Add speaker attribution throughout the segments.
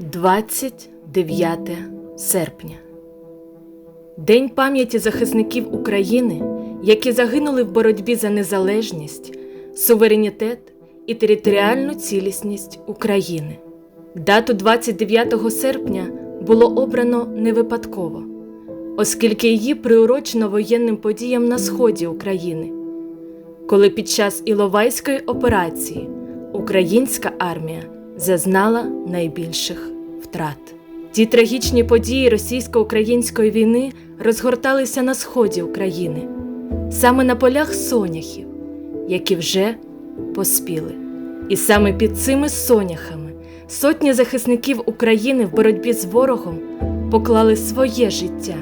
Speaker 1: 29 серпня. День пам'яті захисників України, які загинули в боротьбі за незалежність, суверенітет і територіальну цілісність України. Дату 29 серпня було обрано не випадково, оскільки її приурочено воєнним подіям на сході України, коли під час Іловайської операції українська армія зазнала найбільших втрат. Ті трагічні події російсько-української війни розгорталися на сході України, саме на полях соняхів, які вже поспіли. І саме під цими соняхами сотні захисників України в боротьбі з ворогом поклали своє життя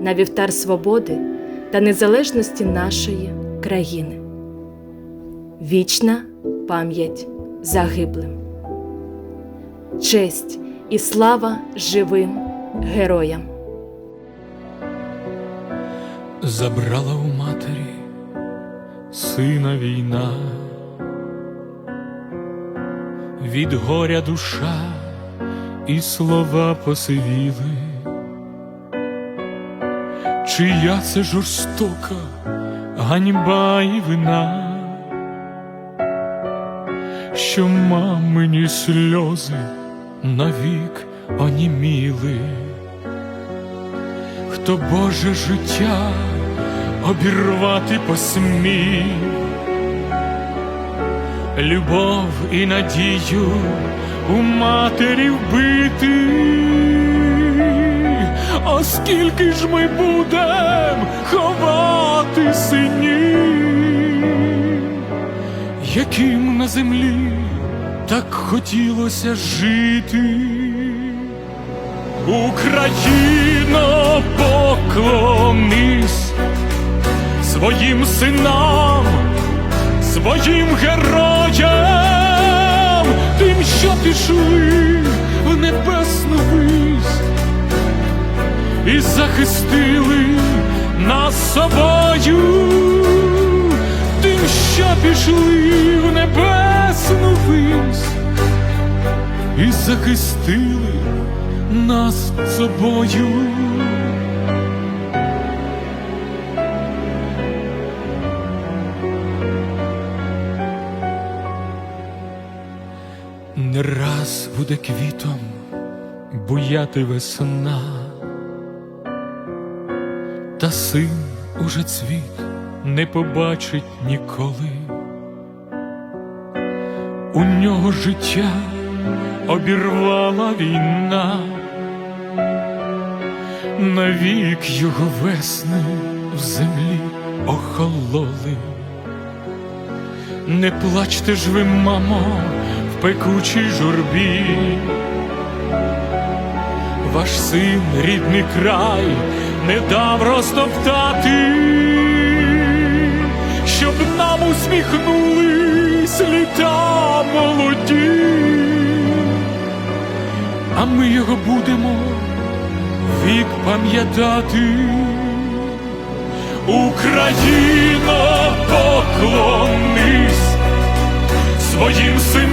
Speaker 1: на вівтар свободи та незалежності нашої країни. Вічна пам'ять загиблим. Честь і слава живим героям.
Speaker 2: Забрала у матері сина війна, від горя душа і слова посивіли, чия це жорстока ганьба і вина, що мамині сльози навік оніміли. Хто Боже життя обірвати посмів, любов і надію у матері вбити, оскільки ж ми будем ховати синів, яким на землі так хотілося жити. Україно, поклонись своїм синам, своїм героям, тим, що пішли в небесну вись і захистили нас собою, тим, що пішли вись і захистили нас собою. Не раз буде квітом буяти весна, та син уже цвіт не побачить ніколи. У нього життя обірвала війна, навік його весни в землі охололи. Не плачте ж ви, мамо, в пекучій журбі, ваш син рідний край не дав розтоптати, щоб нам усміхнулись літа молоді а ми його будемо вік пам'ятати. Україно, поклонись своїм синам,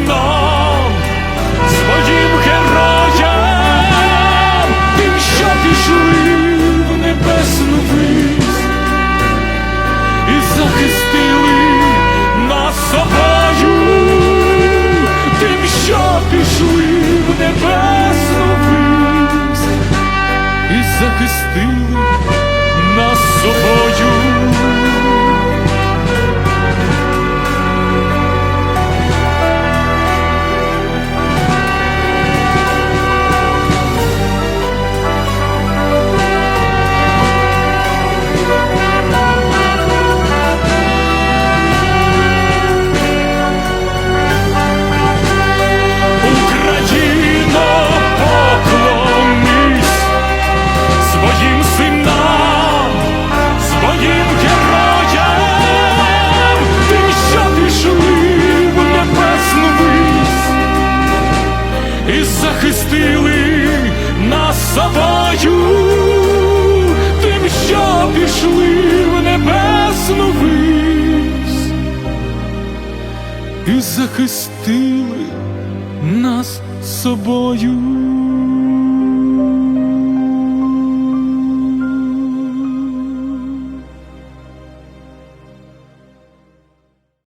Speaker 2: захистили захистили нас собою.